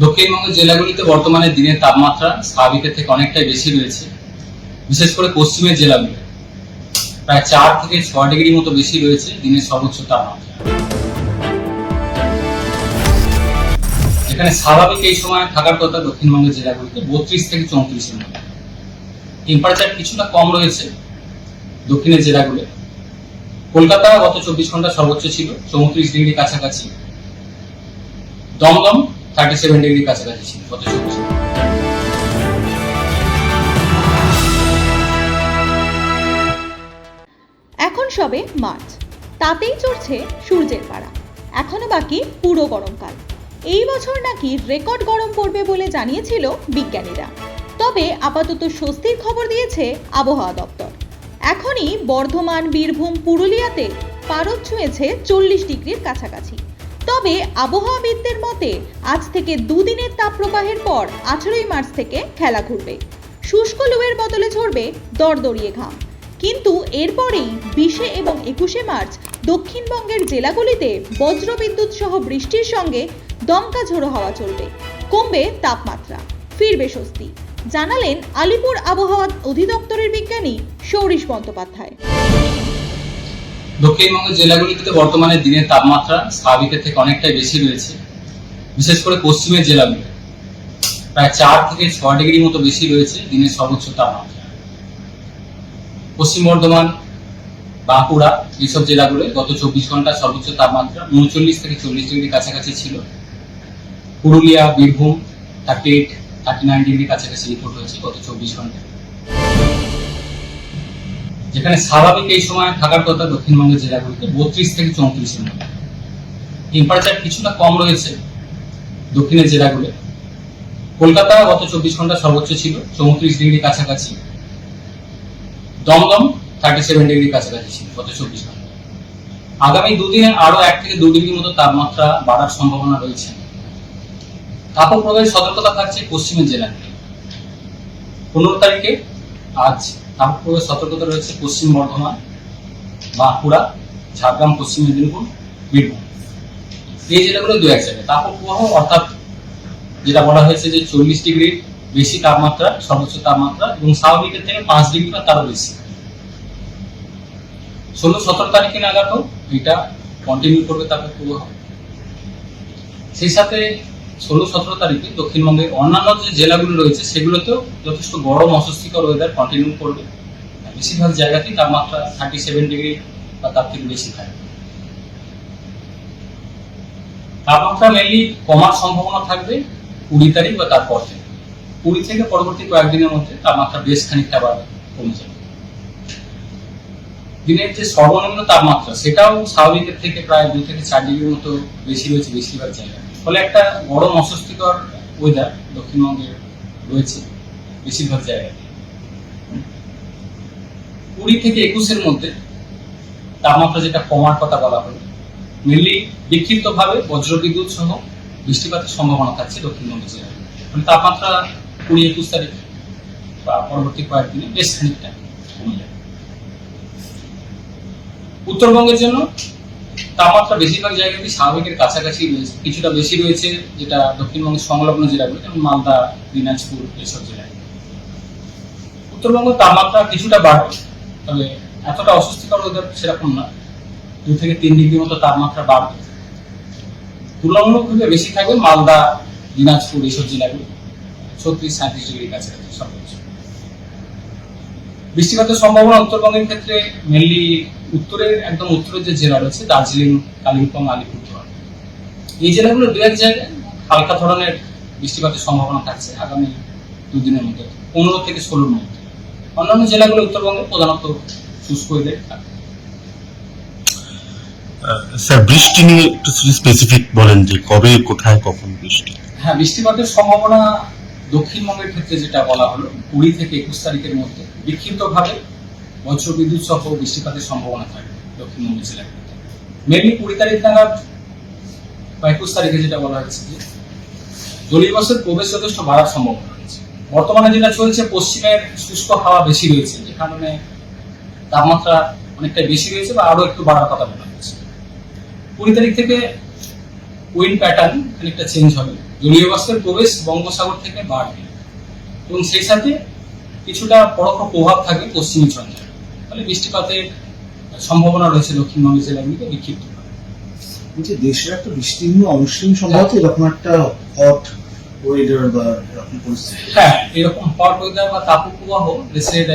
দক্ষিণবঙ্গের জেলাগুলিতে বর্তমানে দিনের তাপমাত্রা স্বাভাবিকের থেকে অনেকটাই বেশি রয়েছে, বিশেষ করে পশ্চিমের জেলাগুলো। প্রায় চার থেকে ছয় ডিগ্রি মতো বেশি রয়েছে দিনের সর্বোচ্চ তাপমাত্রা। এখানে স্বাভাবিক এই সময় থাকার কথা দক্ষিণবঙ্গের জেলাগুলিতে বত্রিশ থেকে চৌত্রিশের মধ্যে টেম্পারেচার কিছুটা কম রয়েছে দক্ষিণের জেলাগুলো। কলকাতা গত চব্বিশ ঘণ্টা সর্বোচ্চ ছিল চৌত্রিশ ডিগ্রি কাছাকাছি। দমদম থার্টি সেভেন কাছাকাছি ছিল? এখন সবে মার্চ, তাতেই চড়ছে সূর্যের পাড়া। এখনও বাকি পুরো গরমকাল। এই বছর নাকি রেকর্ড গরম পড়বে বলে জানিয়েছিল বিজ্ঞানীরা। তবে আপাতত স্বস্তির খবর দিয়েছে আবহাওয়া দপ্তর। এখনই বর্ধমান, বীরভূম, পুরুলিয়াতে পারদ ছুঁয়েছে চল্লিশ ডিগ্রির কাছাকাছি। তবে আবহাওয়াবিদদের মতে, আজ থেকে দুদিনের তাপপ্রবাহের পর আঠেরোই মার্চ থেকে খেলা ঘুরবে। শুষ্ক লুয়ের বদলে ঝরবে দরদরিয়ে ঘাম। কিন্তু এরপরেই বিশে এবং একুশে মার্চ দক্ষিণবঙ্গের জেলাগুলিতে বজ্রবিদ্যুৎ সহ বৃষ্টির সঙ্গে দমকা ঝোড়ো হাওয়া চলবে। কমবে তাপমাত্রা। ফিরবে স্বস্তি। জানালেন আলিপুর আবহাওয়া অধিদপ্তরের বিজ্ঞানী সৌরিশ বন্দ্যোপাধ্যায়। দক্ষিণবঙ্গের জেলাগুলিতে বর্তমানে দিনের তাপমাত্রা স্বাভাবিকের থেকে অনেকটাই বেশি রয়েছে, বিশেষ করে পশ্চিমের জেলাগুলি। প্রায় চার থেকে ছয় ডিগ্রি মতো বেশি রয়েছে দিনের সর্বোচ্চ তাপমাত্রা। পশ্চিম বর্ধমান, বাঁকুড়া এইসব জেলাগুলো গত চব্বিশ ঘণ্টা সর্বোচ্চ তাপমাত্রা উনচল্লিশ থেকে চল্লিশ ডিগ্রি কাছাকাছি ছিল। Purulia, Birbhum thirty eight thirty nine degree কাছাকাছি রিপোর্ট হয়েছে গত চব্বিশ ঘন্টায়। যেখানে স্বাভাবিক এই সময় থাকার কথা দক্ষিণবঙ্গের জেলাগুলিতে বত্রিশ থেকে চৌত্রিশের মধ্যে। টেম্পারেচার কিছুটা কম রয়েছে দক্ষিণের জেলাগুলো। কলকাতা গত চব্বিশ ঘণ্টা সর্বোচ্চ ছিল, চৌত্রিশ ডিগ্রি কাছাকাছি। দমদম থার্টি সেভেন ডিগ্রি কাছাকাছি ছিল গত চব্বিশ ঘণ্টা। আগামী দুদিনে আরও এক থেকে দু ডিগ্রি মতো তাপমাত্রা বাড়ার সম্ভাবনা রয়েছে। তাপপ্রবাহের সতর্কতা থাকছে পশ্চিমের জেলাগুলি পনেরো তারিখে আজ তাপপ্রবাহের সতর্কতা রয়েছে পশ্চিম বর্ধমান, বাঁকুড়া, ঝাড়গ্রাম, পশ্চিম মেদিনীপুর, বীরভূম। এই জেলাগুলো দু এক জায়গায় তাপপ্রবাহ অর্থাৎ যেটা বলা হয়েছে যে চল্লিশ ডিগ্রির বেশি তাপমাত্রা, সর্বোচ্চ তাপমাত্রা এবং স্বাভাবিকের থেকে পাঁচ ডিগ্রি বা তারও বেশি। ষোলো, সতেরো তারিখে নাগাদও এটা কন্টিনিউ করবে তাপপ্রবাহ সেই সাথে ষোলো, সতেরো তারিখে দক্ষিণবঙ্গের অন্যান্য যে জেলাগুলো রয়েছে, সেগুলোতেও যথেষ্ট গরম, অস্বস্তিকর ওয়েদার কন্টিনিউ করবে। বেশিরভাগ জায়গাতেই তাপমাত্রা থার্টি সেভেন ডিগ্রি বা তার থেকে বেশি থাকবে তাপমাত্রা মেনলি কমার সম্ভাবনা থাকবে কুড়ি তারিখ বা তারপর থেকে। কুড়ি থেকে পরবর্তী কয়েকদিনের মধ্যে তাপমাত্রা বেশ খানিকটা আবার কমে যাবে। দিনের যে সর্বনিম্ন তাপমাত্রা, সেটাও স্বাভাবিকের থেকে প্রায় দুই থেকে চার ডিগ্রির মতো বেশি রয়েছে বেশিরভাগ জায়গায়। ফলে একটা গরম অস্বস্তিকর ওয়েদার দক্ষিণবঙ্গে রয়েছে বেশিরভাগ জায়গায়। কুড়ি থেকে একুশের মধ্যে তাপমাত্রা যেটা কমার কথা বলা হলো মেনলি বিক্ষিপ্ত ভাবে বজ্রবিদ্যুৎ সহ বৃষ্টিপাতের সম্ভাবনা থাকছে দক্ষিণবঙ্গ জেলায়। মানে তাপমাত্রা কুড়ি একুশ তারিখ বা পরবর্তী কয়েকদিনে বেশ খানিকটা কমে যাবে। উত্তরবঙ্গের জন্য তাপমাত্রা বেশিরভাগ জায়গাতে স্বাভাবিকের কাছাকাছি রয়েছে। কিছুটা বেশি রয়েছে, যেটা দক্ষিণবঙ্গের সংলগ্ন জেলাগুলো যেমন মালদা, দিনাজপুর এসব জেলায়। উত্তরবঙ্গ তাপমাত্রা কিছুটা বাড়বে, তবে এতটা অস্বস্তিকর ওদের সেরকম না। দু থেকে তিন ডিগ্রি মতো তাপমাত্রা বাড়বে। তুলনামূলকভাবে বেশি থাকবে মালদা, দিনাজপুর এইসব জেলাগুলো ছত্রিশ, সাঁত্রিশ ডিগ্রি কাছাকাছি সর্বোচ্চ। বৃষ্টিপাতের সম্ভাবনা উত্তরবঙ্গের ক্ষেত্রে মেনলি উত্তরের একদম উত্তরের যে জেলা রয়েছে দার্জিলিং কালিম্পং আলিপুরদুয়ার। এই জেলাগুলো দু এক জায়গায় হালকা ধরনের বৃষ্টিপাতের সম্ভাবনা থাকছে আগামী দুদিনের মধ্যে পনেরো থেকে ষোলোর মধ্যে। অন্যান্য জেলাগুলো উত্তরবঙ্গে প্রধানত শুষ্ক ওয়েদার থাকবে আহ, স্যার বৃষ্টি নিয়ে একটু স্পেসিফিক বলেন যে কবে কোথায় কখন বৃষ্টি? হ্যাঁ বৃষ্টিপাতের সম্ভাবনা দক্ষিণবঙ্গের ক্ষেত্রে যেটা বলা হলো কুড়ি থেকে একুশ তারিখের মধ্যে বিক্ষিপ্তভাবে বজ্রবিদ্যুৎ সহ বৃষ্টিপাতের সম্ভাবনা থাকবে দক্ষিণবঙ্গ জেলাগুলিতে মেনলি কুড়ি তারিখ নাগাদ বা একুশ তারিখে যেটা বলা হয়েছে যে জলীয়বাষ্পের প্রবেশ যথেষ্ট বাড়ার সম্ভাবনা রয়েছে। বর্তমানে যেটা চলছে, পশ্চিমের শুষ্ক হাওয়া বেশি রয়েছে, যে কারণে তাপমাত্রা অনেকটা বেশি রয়েছে বা আরও একটু বাড়ার কথা বলা হয়েছে। কুড়ি তারিখ থেকে উইন্ড প্যাটার্ন খানিকটা চেঞ্জ হবে। জলীয় বাষ্পের প্রবেশ বঙ্গোসাগর থেকে বাড়বে। এবং সেই সাথে কিছুটা পরোক্ষ প্রভাব থাকে পশ্চিমী ঝঞ্ঝা ফলে বৃষ্টিপাতের সম্ভাবনা রয়েছে দক্ষিণবঙ্গ জেলাগুলিতে বিক্ষিপ্ত বলছি দেশের একটা বিস্তীর্ণ অংশে সম্ভবত এরকম একটা হট ওয়েদার বা এরকম পরিস্থিতি। হ্যাঁ এরকম হট ওয়েদার বা তাপপ্রবাহ দেশের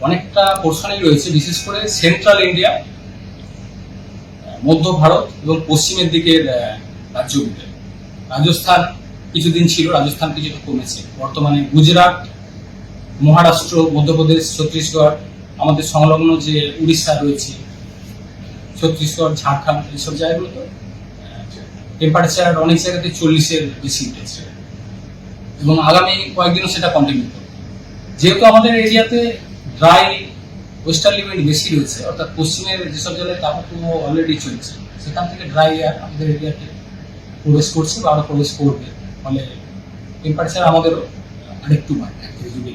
অনেকটা পোর্শনেই রয়েছে বিশেষ করে সেন্ট্রাল ইন্ডিয়া মধ্য ভারত এবং পশ্চিমের দিকের আহ, রাজ্যগুলিতে। রাজস্থান কিছুদিন ছিল রাজস্থান কিছুটা কমেছে। বর্তমানে গুজরাট মহারাষ্ট্র মধ্যপ্রদেশ ছত্তিশগড় আমাদের সংলগ্ন যে উড়িষ্যা রয়েছে, ছত্তিশগড়, ঝাড়খণ্ড, এইসব জায়গাগুলোতে টেম্পারেচার অনেক জায়গাতে চল্লিশের বেশি উঠেছে। এবং আগামী কয়েকদিনও সেটা কন্টিনিউ করবে। যেহেতু আমাদের এরিয়াতে ড্রাই ওয়েস্টার্লি উইন্ড বেশি রয়েছে, অর্থাৎ পশ্চিমের যেসব জেলায় তাপপ্রবাহ অলরেডি চলছে, সেখান থেকে ড্রাই এয়ার আমাদের এরিয়াতে প্রবেশ করছে বা আরও প্রবেশ করবে। ফলে টেম্পারেচার আমাদেরও আরেকটু বাড়বে